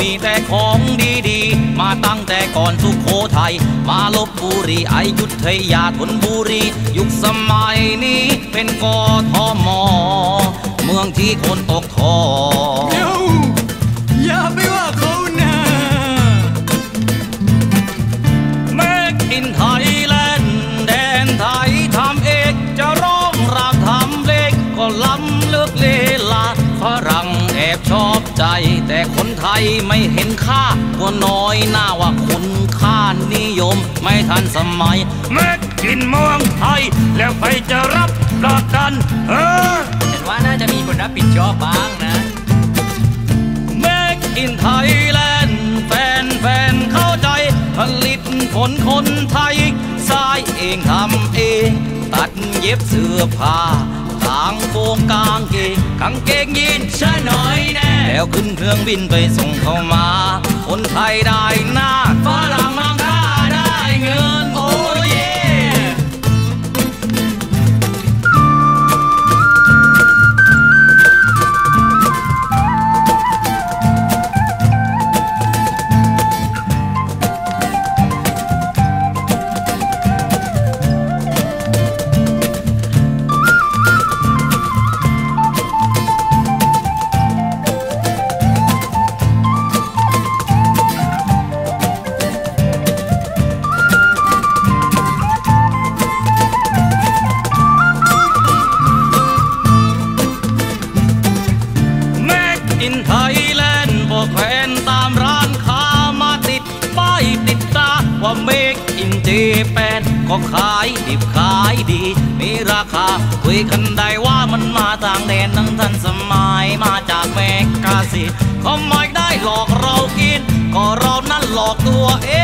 มีแต่ของดีๆ มาตั้งแต่ก่อนสุโขทัย มาลบบุรีอยุธยาธนบุรี ยุคสมัยนี้เป็นกทม เมืองที่คนตกทอ ไทยไม่เห็นค่าว่าน้อยหน้าว่าคุณค่านิยม ไม่ทันสมัย Make in เมืองไทย แล้วใครจะรับประกัน เออฉันว่าน่าจะมีคนรับผิดชอบบ้างนะ Make in Thailand แฟนแฟนๆเข้าใจ ผลิตผลคนไทยสายเองทำเอง ตัดเย็บเสื้อผ้ากางโปงกางเกงกางเกงยีนชะหน่อยแน่แล้วขึ้นเครื่องบินไปส่งเขามา คนไทยได้หน้าฟ้า บอกแขวนตามร้านค้ามาติดป้ายติดตาว่าเมกอินเจแปนก็ขายดิบขายดี มีราคาคุยกันได้ว่ามันมาต่างแดนทั้งทันสมัยมาจากเมกาซีเขาไม่ได้หลอกเรากิน ก็เรานั้นหลอกตัวเอง